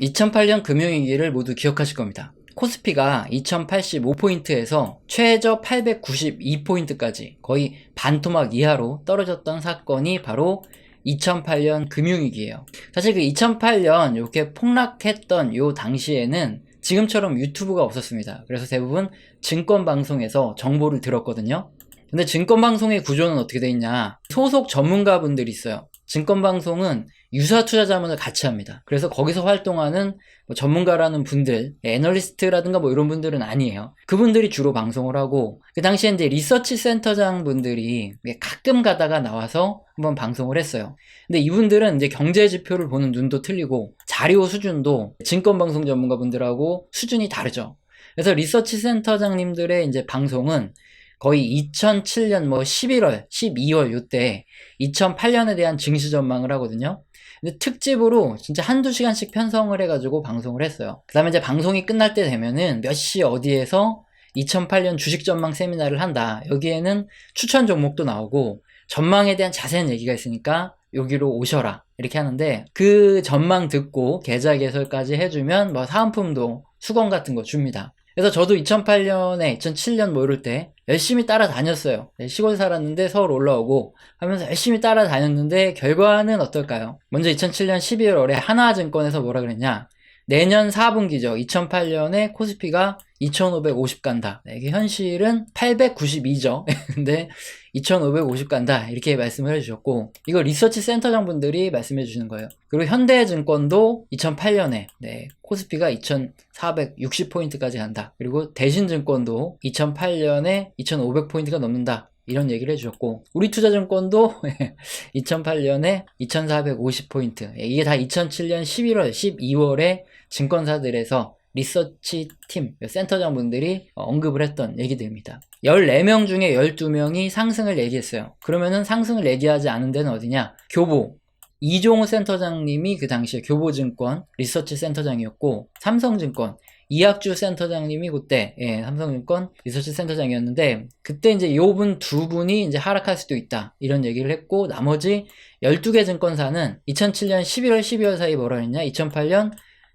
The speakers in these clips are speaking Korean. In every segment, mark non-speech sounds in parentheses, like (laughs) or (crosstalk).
2008년 금융위기를 모두 기억하실 겁니다. 코스피가 2085포인트에서 최저 892포인트까지 거의 반토막 이하로 떨어졌던 사건이 바로 2008년 금융위기예요. 사실 그 2008년 이렇게 폭락했던 요 당시에는 지금처럼 유튜브가 없었습니다. 그래서 대부분 증권 방송에서 정보를 들었거든요. 근데 증권 방송의 구조는 어떻게 돼 있냐? 소속 전문가분들이 있어요. 증권 방송은 유사 투자 자문을 같이 합니다. 그래서 거기서 활동하는 뭐 전문가라는 분들, 애널리스트라든가 뭐 이런 분들은 아니에요. 그분들이 주로 방송을 하고 그 당시에 이제 리서치 센터장 분들이 가끔 가다가 나와서 한번 방송을 했어요. 근데 이분들은 이제 경제 지표를 보는 눈도 틀리고 자료 수준도 증권 방송 전문가 분들하고 수준이 다르죠. 그래서 리서치 센터장님들의 이제 방송은 거의 2007년 뭐 11월, 12월 요때 2008년에 대한 증시 전망을 하거든요. 근데 특집으로 진짜 한두 시간씩 편성을 해가지고 방송을 했어요. 그 다음에 이제 방송이 끝날 때 되면은 몇 시 어디에서 2008년 주식 전망 세미나를 한다. 여기에는 추천 종목도 나오고 전망에 대한 자세한 얘기가 있으니까 여기로 오셔라. 이렇게 하는데 그 전망 듣고 계좌 개설까지 해주면 뭐 사은품도 수건 같은 거 줍니다. 그래서 저도 2008년에 2007년 뭐 이럴 때 열심히 따라다녔어요. 네, 시골 살았는데 서울 올라오고 하면서 열심히 따라다녔는데 결과는 어떨까요? 먼저 2007년 12월에 하나증권에서 뭐라 그랬냐? 내년 4분기죠. 2008년에 코스피가 2550 간다. 네, 이게 현실은 892죠. (laughs) 근데 2550 간다. 이렇게 말씀을 해주셨고, 이거 리서치 센터장 분들이 말씀해 주시는 거예요. 그리고 현대증권도 2008년에, 네, 코스피가 2460포인트까지 간다. 그리고 대신증권도 2008년에 2500포인트가 넘는다. 이런 얘기를 해주셨고 우리 투자증권도 (laughs) 2008년에 2450포인트 이게 다 2007년 11월 12월에 증권사들에서 리서치 팀 센터장 분들이 언급을 했던 얘기들입니다. 14명 중에 12명이 상승을 얘기했어요. 그러면은 상승을 얘기하지 않은 데는 어디냐? 교보. 이종우 센터장님이 그 당시에 교보증권 리서치 센터장이었고 삼성증권 이학주 센터장님이 그때 예, 삼성증권 리서치 센터장이었는데 그때 이제 요분 두 분이 이제 하락할 수도 있다 이런 얘기를 했고 나머지 12개 증권사는 2007년 11월 12월 사이 뭐라 했냐? 2008년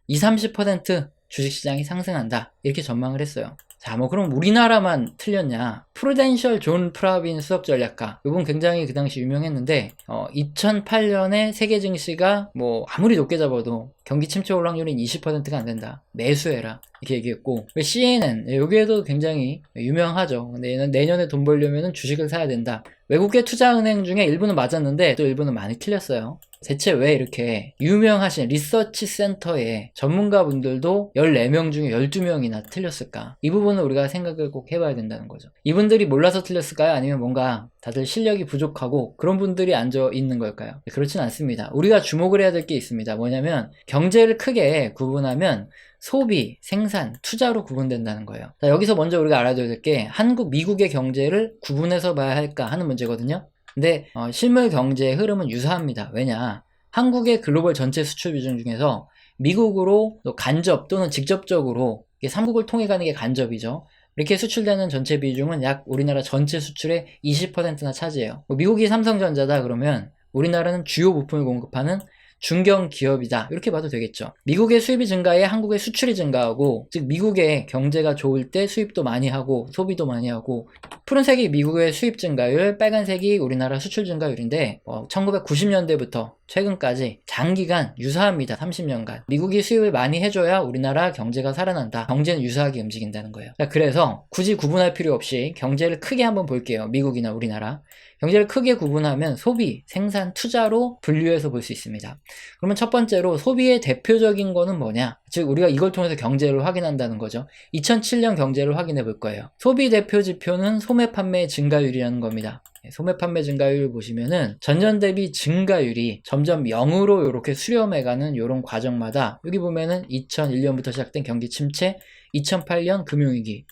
20, 30% 주식시장이 상승한다 이렇게 전망을 했어요 자, 뭐 그럼 우리나라만 틀렸냐? 프루덴셜 존 프라빈 수석 전략가. 이분 굉장히 그 당시 유명했는데 어, 2008년에 세계 증시가 뭐 아무리 높게 잡아도 경기 침체 올락률은 20%가 안 된다. 매수해라. 이렇게 얘기했고 CNN 여기에도 굉장히 유명하죠. 근데 내년에 돈 벌려면 주식을 사야 된다. 외국계 투자은행 중에 일부는 맞았는데 또 일부는 많이 틀렸어요. 대체 왜 이렇게 유명하신 리서치 센터의 전문가분들도 14명 중에 12명이나 틀렸을까? 이 부분은 우리가 생각을 꼭 해봐야 된다는 거죠. 이분들이 몰라서 틀렸을까요? 아니면 뭔가 다들 실력이 부족하고 그런 분들이 앉아 있는 걸까요? 그렇진 않습니다. 우리가 주목을 해야 될 게 있습니다. 뭐냐면 경제를 크게 구분하면 소비, 생산, 투자로 구분된다는 거예요. 자, 여기서 먼저 우리가 알아둬야 될 게 한국, 미국의 경제를 구분해서 봐야 할까 하는 문제거든요. 근데 어, 실물 경제의 흐름은 유사합니다. 왜냐? 한국의 글로벌 전체 수출 비중 중에서 미국으로 간접 또는 직접적으로 삼국을 통해 가는 게 간접이죠. 이렇게 수출되는 전체 비중은 약 우리나라 전체 수출의 20%나 차지해요. 뭐 미국이 삼성전자다 그러면 우리나라는 주요 부품을 공급하는 중견 기업이다. 이렇게 봐도 되겠죠. 미국의 수입이 증가해 한국의 수출이 증가하고, 즉 미국의 경제가 좋을 때 수입도 많이 하고 소비도 많이 하고 푸른색이 미국의 수입 증가율, 빨간색이 우리나라 수출 증가율인데 어, 1990년대부터 최근까지 장기간 유사합니다. 30년간. 미국이 수입을 많이 해줘야 우리나라 경제가 살아난다. 경제는 유사하게 움직인다는 거예요. 자, 그래서 굳이 구분할 필요 없이 경제를 크게 한번 볼게요. 미국이나 우리나라. 경제를 크게 구분하면 소비, 생산, 투자로 분류해서 볼 수 있습니다. 그러면 첫 번째로 소비의 대표적인 거는 뭐냐? 즉 우리가 이걸 통해서 경제를 확인한다는 거죠. 2007년 경제를 확인해 볼 거예요. 소비 대표 지표는 소매 판매 증가율이라는 겁니다. 네, 소매 판매 증가율 보시면은 전년 대비 증가율이 점점 0으로 이렇게 수렴해가는 이런 과정마다 여기 보면은 2001년부터 시작된 경기 침체, 2008년 금융위기,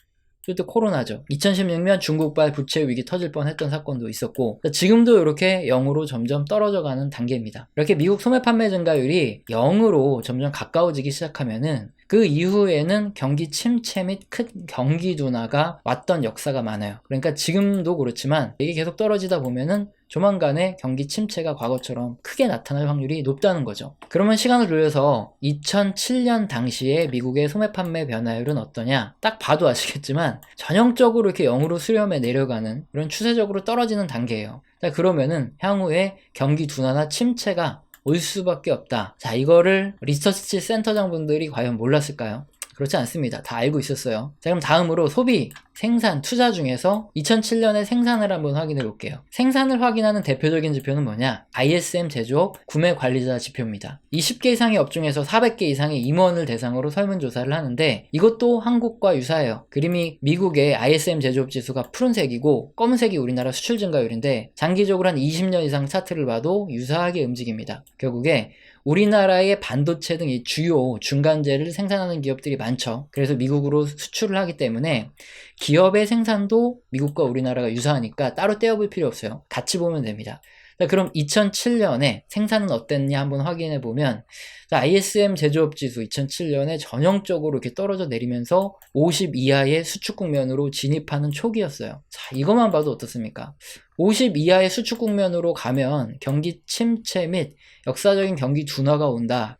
또 코로나죠. 2016년 중국발 부채 위기 터질 뻔했던 사건도 있었고 지금도 이렇게 0으로 점점 떨어져가는 단계입니다. 이렇게 미국 소매 판매 증가율이 0으로 점점 가까워지기 시작하면은 그 이후에는 경기 침체 및 큰 경기 둔화가 왔던 역사가 많아요. 그러니까 지금도 그렇지만 이게 계속 떨어지다 보면은 조만간에 경기 침체가 과거처럼 크게 나타날 확률이 높다는 거죠. 그러면 시간을 돌려서 2007년 당시에 미국의 소매 판매 변화율은 어떠냐? 딱 봐도 아시겠지만 전형적으로 이렇게 0으로 수렴에 내려가는 이런 추세적으로 떨어지는 단계예요. 자, 그러면은 향후에 경기 둔화나 침체가 올 수밖에 없다. 자, 이거를 리서치 센터장 분들이 과연 몰랐을까요? 그렇지 않습니다. 다 알고 있었어요. 자, 그럼 다음으로 소비, 생산, 투자 중에서 2007년의 생산을 한번 확인해 볼게요. 생산을 확인하는 대표적인 지표는 뭐냐? ISM 제조업 구매 관리자 지표입니다. 20개 이상의 업종에서 400개 이상의 임원을 대상으로 설문조사를 하는데 이것도 한국과 유사해요. 그림이 미국의 ISM 제조업 지수가 푸른색이고 검은색이 우리나라 수출 증가율인데 장기적으로 한 20년 이상 차트를 봐도 유사하게 움직입니다. 결국에 우리나라의 반도체 등 이 주요 중간재를 생산하는 기업들이 많죠. 그래서 미국으로 수출을 하기 때문에 기업의 생산도 미국과 우리나라가 유사하니까 따로 떼어볼 필요 없어요. 같이 보면 됩니다. 자, 그럼 2007년에 생산은 어땠냐 한번 확인해 보면 ISM 제조업 지수 2007년에 전형적으로 이렇게 떨어져 내리면서 50 이하의 수축 국면으로 진입하는 초기였어요. 자, 이것만 봐도 어떻습니까? 50 이하의 수축 국면으로 가면 경기 침체 및 역사적인 경기 둔화가 온다.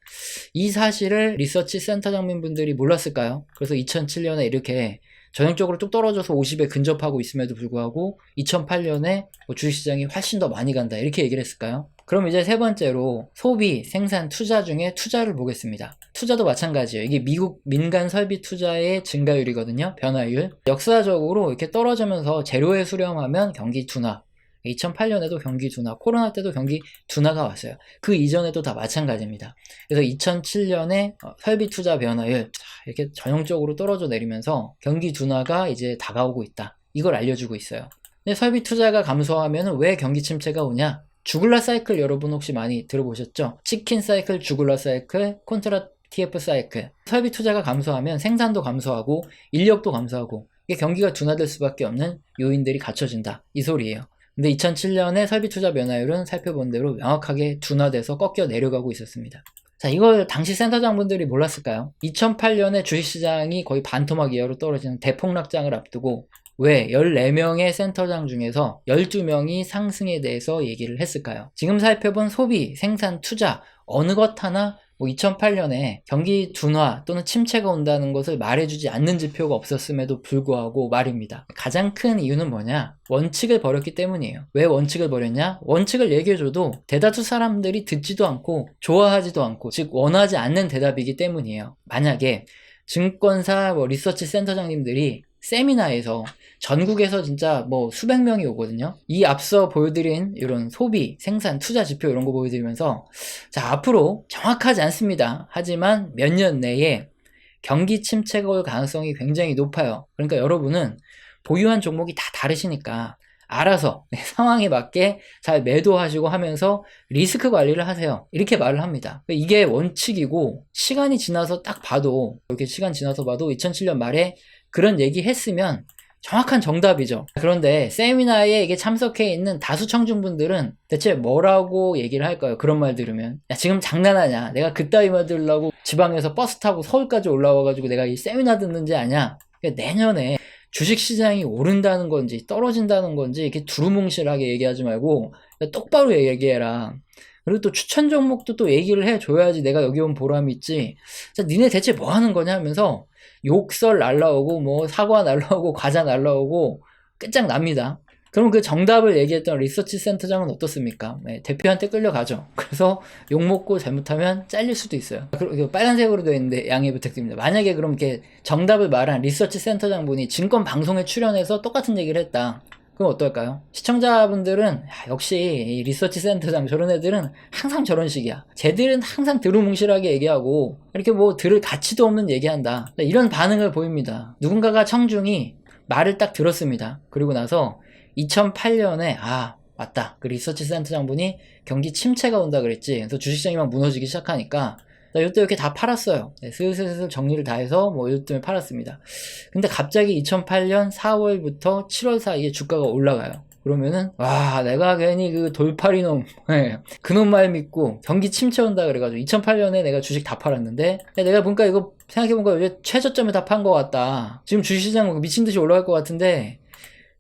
이 사실을 리서치 센터 장민분들이 몰랐을까요? 그래서 2007년에 이렇게 전형적으로 뚝 떨어져서 50에 근접하고 있음에도 불구하고 2008년에 뭐 주식시장이 훨씬 더 많이 간다 이렇게 얘기를 했을까요? 그럼 이제 세 번째로 소비, 생산, 투자 중에 투자를 보겠습니다. 투자도 마찬가지예요. 이게 미국 민간 설비 투자의 증가율이거든요. 변화율. 역사적으로 이렇게 떨어지면서 재료에 수렴하면 경기 둔화, 2008년에도 경기 둔화, 코로나 때도 경기 둔화가 왔어요. 그 이전에도 다 마찬가지입니다. 그래서 2007년에 어, 설비 투자 변화율 이렇게 전형적으로 떨어져 내리면서 경기 둔화가 이제 다가오고 있다. 이걸 알려주고 있어요. 근데 설비 투자가 감소하면 왜 경기 침체가 오냐? 주글라 사이클 여러분 혹시 많이 들어보셨죠? 치킨 사이클, 주글라 사이클, 콘트라 TF 사이클. 설비 투자가 감소하면 생산도 감소하고 인력도 감소하고 이게 경기가 둔화될 수밖에 없는 요인들이 갖춰진다. 이 소리예요. 근데 2007년에 설비 투자 변화율은 살펴본 대로 명확하게 둔화돼서 꺾여 내려가고 있었습니다. 자, 이걸 당시 센터장분들이 몰랐을까요? 2008년에 주식시장이 거의 반토막 이하로 떨어지는 대폭락장을 앞두고 왜 14명의 센터장 중에서 12명이 상승에 대해서 얘기를 했을까요? 지금 살펴본 소비, 생산, 투자 어느 것 하나 뭐 2008년에 경기 둔화 또는 침체가 온다는 것을 말해주지 않는 지표가 없었음에도 불구하고 말입니다. 가장 큰 이유는 뭐냐? 원칙을 버렸기 때문이에요. 왜 원칙을 버렸냐? 원칙을 얘기해줘도 대다수 사람들이 듣지도 않고 좋아하지도 않고 즉 원하지 않는 대답이기 때문이에요. 만약에 증권사 뭐 리서치 센터장님들이 세미나에서 전국에서 진짜 뭐 수백 명이 오거든요. 이 앞서 보여드린 이런 소비, 생산, 투자 지표 이런 거 보여드리면서 자, 앞으로 정확하지 않습니다. 하지만 몇 년 내에 경기 침체가 올 가능성이 굉장히 높아요. 그러니까 여러분은 보유한 종목이 다 다르시니까 알아서 (laughs) 상황에 맞게 잘 매도하시고 하면서 리스크 관리를 하세요. 이렇게 말을 합니다. 이게 원칙이고 시간이 지나서 딱 봐도 이렇게 시간 지나서 봐도 2007년 말에 그런 얘기 했으면 정확한 정답이죠. 그런데 세미나에 이게 참석해 있는 다수 청중분들은 대체 뭐라고 얘기를 할까요? 그런 말 들으면 야 지금 장난하냐? 내가 그따위 말 들으려고 지방에서 버스 타고 서울까지 올라와가지고 내가 이 세미나 듣는지 아냐? 그러니까 내년에 주식시장이 오른다는 건지 떨어진다는 건지 이렇게 두루뭉실하게 얘기하지 말고 똑바로 얘기해라. 그리고 또 추천 종목도 또 얘기를 해줘야지 내가 여기 온 보람이 있지. 자, 니네 대체 뭐 하는 거냐 하면서 욕설 날라오고 뭐 사과 날라오고 (laughs) 과자 날라오고 끝장납니다. 그럼 그 정답을 얘기했던 리서치 센터장은 어떻습니까? 네, 대표한테 끌려가죠. 그래서 욕 먹고 잘못하면 잘릴 수도 있어요. 그리고 빨간색으로 되어 있는데 양해 부탁드립니다. 만약에 그럼 이렇게 정답을 말한 리서치 센터장 분이 증권 방송에 출연해서 똑같은 얘기를 했다. 그럼 어떨까요? 시청자분들은 야, 역시 리서치 센터장 저런 애들은 항상 저런 식이야. 쟤들은 항상 드루뭉실하게 얘기하고 이렇게 뭐 들을 가치도 없는 얘기한다. 이런 반응을 보입니다. 누군가가 청중이 말을 딱 들었습니다. 그리고 나서 2008년에 아 맞다. 그 리서치 센터장 분이 경기 침체가 온다 그랬지. 그래서 주식시장이 막 무너지기 시작하니까 이때 이렇게 다 팔았어요. 네, 슬슬슬 정리를 다 해서 뭐 이때문에 팔았습니다. 근데 갑자기 2008년 4월부터 7월 사이에 주가가 올라가요. 그러면은 와 내가 괜히 그 돌팔이 놈 (laughs) 네, 그놈 말 믿고 경기 침체 온다 그래가지고 2008년에 내가 주식 다 팔았는데 내가 보니까 이거 생각해보니까 이제 최저점에 다 판 것 같다 지금 주식시장 미친듯이 올라갈 것 같은데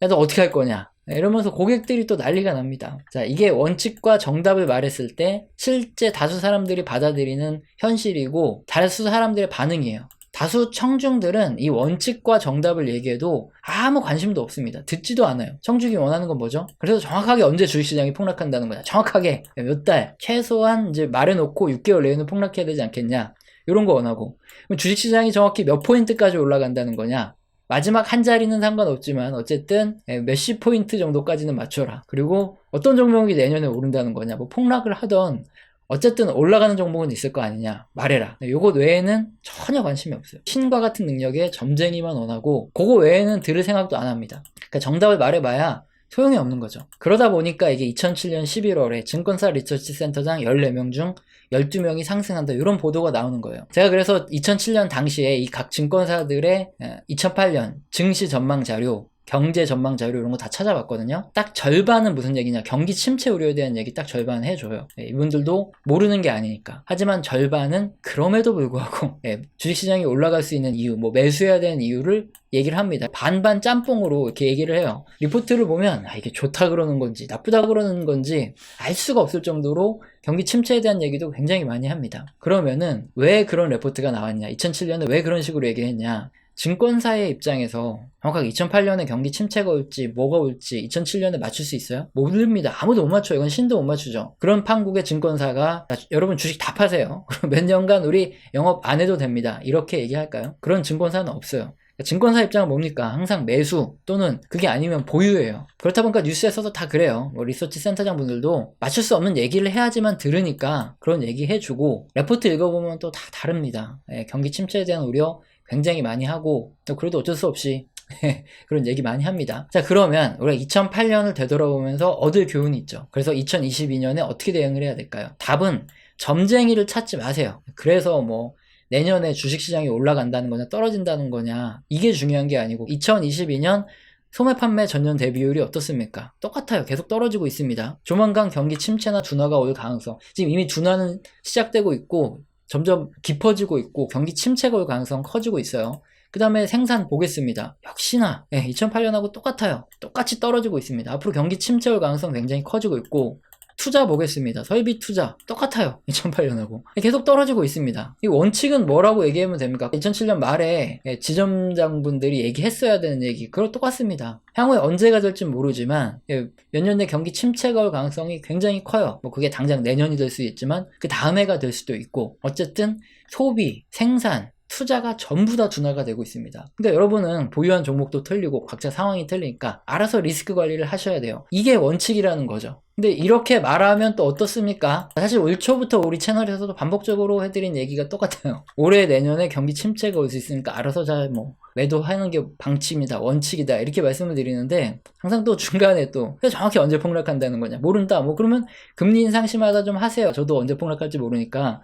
야, 너 어떻게 할 거냐? 네, 이러면서 고객들이 또 난리가 납니다. 자, 이게 원칙과 정답을 말했을 때 실제 다수 사람들이 받아들이는 현실이고 다수 사람들의 반응이에요. 다수 청중들은 이 원칙과 정답을 얘기해도 아무 관심도 없습니다. 듣지도 않아요. 청중이 원하는 건 뭐죠? 그래서 정확하게 언제 주식시장이 폭락한다는 거냐. 정확하게 몇 달, 최소한 이제 말해놓고 6개월 내에는 폭락해야 되지 않겠냐. 이런 거 원하고. 주식시장이 정확히 몇 포인트까지 올라간다는 거냐. 마지막 한 자리는 상관없지만 어쨌든 몇십 포인트 정도까지는 맞춰라. 그리고 어떤 종목이 내년에 오른다는 거냐. 뭐 폭락을 하던 어쨌든 올라가는 종목은 있을 거 아니냐 말해라 요것 외에는 전혀 관심이 없어요 신과 같은 능력에 점쟁이만 원하고 그거 외에는 들을 생각도 안 합니다 그러니까 정답을 말해봐야 소용이 없는 거죠 그러다 보니까 이게 2007년 11월에 증권사 리서치 센터장 14명 중 12명이 상승한다. 이런 보도가 나오는 거예요. 제가 그래서 2007년 당시에 이 각 증권사들의 2008년 증시 전망 자료 경제 전망 자료 이런 거 다 찾아봤거든요. 딱 절반은 무슨 얘기냐. 경기 침체 우려에 대한 얘기 딱 절반 해줘요. 예, 이분들도 모르는 게 아니니까. 하지만 절반은 그럼에도 불구하고 (laughs) 예, 주식시장이 올라갈 수 있는 이유, 뭐 매수해야 되는 이유를 얘기를 합니다. 반반 짬뽕으로 이렇게 얘기를 해요. 리포트를 보면 아, 이게 좋다 그러는 건지 나쁘다 그러는 건지 알 수가 없을 정도로 경기 침체에 대한 얘기도 굉장히 많이 합니다. 그러면은 왜 그런 레포트가 나왔냐? 2007년에 왜 그런 식으로 얘기했냐? 증권사의 입장에서 정확하게 2008년에 경기 침체가 올지 뭐가 올지 2007년에 맞출 수 있어요? 모릅니다. 아무도 못 맞춰요. 이건 신도 못 맞추죠. 그런 판국의 증권사가 여러분 주식 다 파세요. (laughs) 그럼 몇 년간 우리 영업 안 해도 됩니다. 이렇게 얘기할까요? 그런 증권사는 없어요. 증권사 입장은 뭡니까? 항상 매수 또는 그게 아니면 보유예요. 그렇다 보니까 뉴스에서도 다 그래요. 뭐 리서치 센터장 분들도 맞출 수 없는 얘기를 해야지만 들으니까 그런 얘기 해주고 레포트 읽어보면 또 다 다릅니다. 예, 경기 침체에 대한 우려 굉장히 많이 하고 또 그래도 어쩔 수 없이 (laughs) 그런 얘기 많이 합니다. 자 그러면 우리가 2008년을 되돌아보면서 얻을 교훈이 있죠. 그래서 2022년에 어떻게 대응을 해야 될까요? 답은 점쟁이를 찾지 마세요. 그래서 뭐 내년에 주식시장이 올라간다는 거냐 떨어진다는 거냐 이게 중요한 게 아니고 2022년 소매 판매 전년 대비율이 어떻습니까? 똑같아요. 계속 떨어지고 있습니다. 조만간 경기 침체나 둔화가 올 가능성. 지금 이미 둔화는 시작되고 있고 점점 깊어지고 있고 경기 침체가 올 가능성 커지고 있어요. 그 다음에 생산 보겠습니다. 역시나 2008년하고 똑같아요. 똑같이 떨어지고 있습니다. 앞으로 경기 침체 올 가능성 굉장히 커지고 있고 투자 보겠습니다. 설비 투자 똑같아요. (laughs) 2008년하고 계속 떨어지고 있습니다. 이 원칙은 뭐라고 얘기하면 됩니까? 2007년 말에 지점장분들이 얘기했어야 되는 얘기 그거 똑같습니다. 향후에 언제가 될지 모르지만 몇 년 내 경기 침체가 올 가능성이 굉장히 커요. 뭐 그게 당장 내년이 될 수 있지만 그 다음 해가 될 수도 있고 어쨌든 소비, 생산, 투자가 전부 다 둔화가 되고 있습니다. 근데 여러분은 보유한 종목도 틀리고 각자 상황이 틀리니까 알아서 리스크 관리를 하셔야 돼요. 이게 원칙이라는 거죠. 근데 이렇게 말하면 또 어떻습니까? 사실 올 초부터 우리 채널에서도 반복적으로 해드린 얘기가 똑같아요. 올해 내년에 경기 침체가 올 수 있으니까 알아서 잘 뭐 매도하는 게 방침이다, 원칙이다 이렇게 말씀을 드리는데 항상 또 중간에 또 정확히 언제 폭락한다는 거냐 모른다. 뭐 그러면 금리 인상 심하다 좀 하세요. 저도 언제 폭락할지 모르니까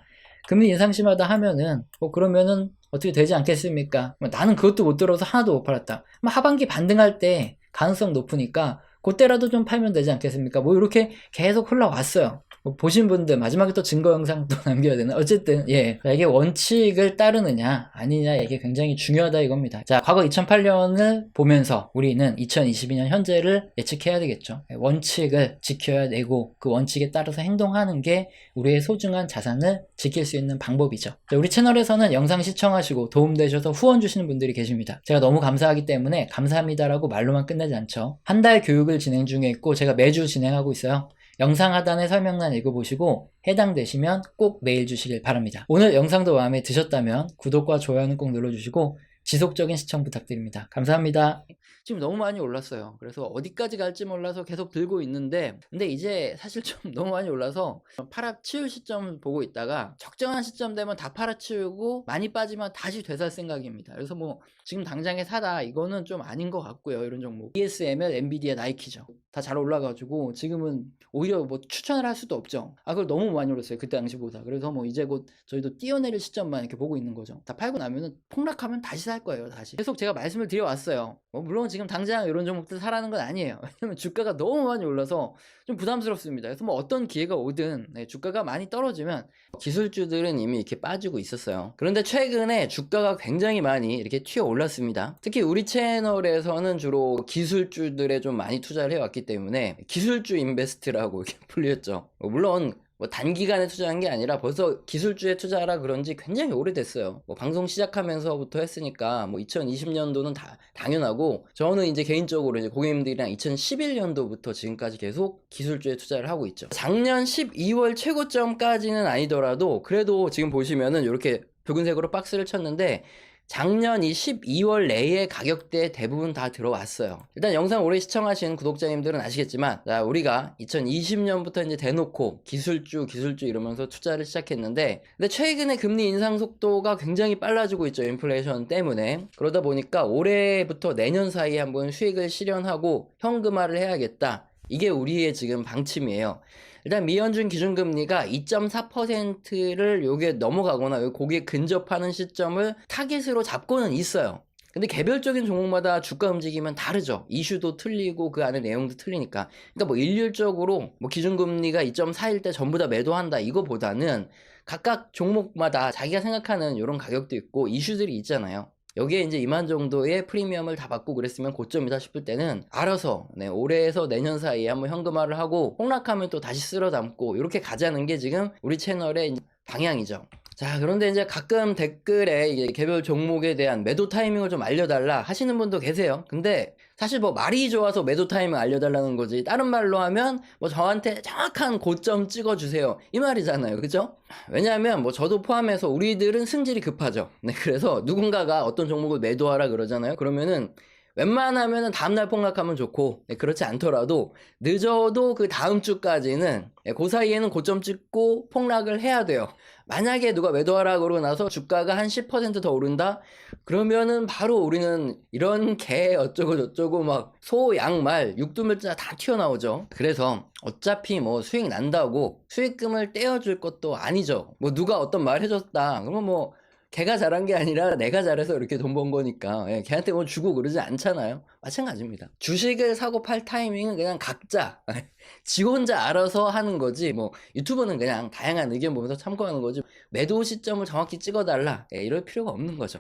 금리 인상 심하다 하면은 뭐 그러면은 어떻게 되지 않겠습니까? 뭐 나는 그것도 못 들어서 하나도 못 팔았다. 뭐 하반기 반등할 때 가능성 높으니까 그때라도 좀 팔면 되지 않겠습니까? 뭐 이렇게 계속 흘러왔어요. 뭐 보신 분들 마지막에 또 증거 영상 또 (laughs) 남겨야 되나? 어쨌든 예 이게 원칙을 따르느냐 아니냐 이게 굉장히 중요하다 이겁니다. 자 과거 2008년을 보면서 우리는 2022년 현재를 예측해야 되겠죠. 예, 원칙을 지켜야 되고 그 원칙에 따라서 행동하는 게 우리의 소중한 자산을 지킬 수 있는 방법이죠. 자, 우리 채널에서는 영상 시청하시고 도움되셔서 후원 주시는 분들이 계십니다. 제가 너무 감사하기 때문에 감사합니다라고 말로만 끝내지 않죠. 한 달 교육을 진행 중에 있고 제가 매주 진행하고 있어요. 영상 하단의 설명란 읽어보시고 해당되시면 꼭 메일 주시길 바랍니다. 오늘 영상도 마음에 드셨다면 구독과 좋아요는 꼭 눌러주시고 지속적인 시청 부탁드립니다. 감사합니다. 지금 너무 많이 올랐어요. 그래서 어디까지 갈지 몰라서 계속 들고 있는데 근데 이제 사실 좀 (laughs) 너무 많이 올라서 팔아치울 시점 보고 있다가 적정한 시점 되면 다 팔아치우고 많이 빠지면 다시 되살 생각입니다. 그래서 뭐 지금 당장에 사다 이거는 좀 아닌 것 같고요. 이런 종목. ESML, 엔비디아, 나이키죠. 다 잘 올라가지고 지금은 오히려 뭐 추천을 할 수도 없죠. 아 그걸 너무 많이 올랐어요. 그때 당시보다. 그래서 뭐 이제 곧 저희도 뛰어내릴 시점만 이렇게 보고 있는 거죠. 다 팔고 나면은 폭락하면 다시 사야 할 거예요, 다시. 계속 제가 말씀을 드려왔어요. 뭐 물론 지금 당장 이런 종목들 사라는 건 아니에요. (laughs) 왜냐면 주가가 너무 많이 올라서 좀 부담스럽습니다. 그래서 뭐 어떤 기회가 오든 네, 주가가 많이 떨어지면 기술주들은 이미 이렇게 빠지고 있었어요. 그런데 최근에 주가가 굉장히 많이 이렇게 튀어 올랐습니다. 특히 우리 채널에서는 주로 기술주들에 좀 많이 투자를 해왔기 때문에 기술주 인베스트라고 (laughs) 이렇게 불렸죠. 뭐 물론 뭐 단기간에 투자한 게 아니라 벌써 기술주에 투자하라 그런 지 굉장히 오래됐어요. 뭐 방송 시작하면서부터 했으니까 뭐 2020년도는 다 당연하고 저는 이제 개인적으로 이제 고객님들이랑 2011년도부터 지금까지 계속 기술주에 투자를 하고 있죠. 작년 12월 최고점까지는 아니더라도 그래도 지금 보시면은 이렇게 붉은색으로 박스를 쳤는데 작년 이 12월 내에 가격대 대부분 다 들어왔어요. 일단 영상 오래 시청하신 구독자님들은 아시겠지만, 자, 우리가 2020년부터 이제 대놓고 기술주, 기술주 이러면서 투자를 시작했는데, 근데 최근에 금리 인상 속도가 굉장히 빨라지고 있죠. 인플레이션 때문에. 그러다 보니까 올해부터 내년 사이에 한번 수익을 실현하고 현금화를 해야겠다. 이게 우리의 지금 방침이에요. 일단 미연준 기준금리가 2.4%를 요게 넘어가거나 요 고기에 근접하는 시점을 타깃으로 잡고는 있어요. 근데 개별적인 종목마다 주가 움직이면 다르죠. 이슈도 틀리고 그 안에 내용도 틀리니까. 그러니까 뭐 일률적으로 뭐 기준금리가 2.4일 때 전부 다 매도한다 이거보다는 각각 종목마다 자기가 생각하는 이런 가격도 있고 이슈들이 있잖아요. 여기에 이제 이만 정도의 프리미엄을 다 받고 그랬으면 고점이다 싶을 때는 알아서 네, 올해에서 내년 사이에 한번 현금화를 하고 폭락하면 또 다시 쓸어 담고 이렇게 가자는 게 지금 우리 채널의 방향이죠. 자, 그런데 이제 가끔 댓글에 개별 종목에 대한 매도 타이밍을 좀 알려달라 하시는 분도 계세요. 근데 사실 뭐 말이 좋아서 매도 타이밍 알려달라는 거지. 다른 말로 하면 뭐 저한테 정확한 고점 찍어주세요. 이 말이잖아요. 그죠? 왜냐하면 뭐 저도 포함해서 우리들은 승질이 급하죠. 네, 그래서 누군가가 어떤 종목을 매도하라 그러잖아요. 그러면은 웬만하면은 다음날 폭락하면 좋고 네, 그렇지 않더라도 늦어도 그 다음 주까지는 네, 그 사이에는 고점 찍고 폭락을 해야 돼요. 만약에 누가 매도 하라 그러고 나서 주가가 한 10%더 오른다? 그러면은 바로 우리는 이런 개 어쩌고 저쩌고 막 소, 양, 말, 육두물자 다 튀어나오죠. 그래서 어차피 뭐 수익 난다고 수익금을 떼어줄 것도 아니죠. 뭐 누가 어떤 말 해줬다. 그러면 뭐 걔가 잘한 게 아니라 내가 잘해서 이렇게 돈 번 거니까 예, 걔한테 뭐 주고 그러지 않잖아요. 마찬가지입니다. 주식을 사고 팔 타이밍은 그냥 각자 지 혼자 알아서 하는 거지 뭐 유튜브는 그냥 다양한 의견 보면서 참고하는 거지 매도 시점을 정확히 찍어달라 예, 이럴 필요가 없는 거죠.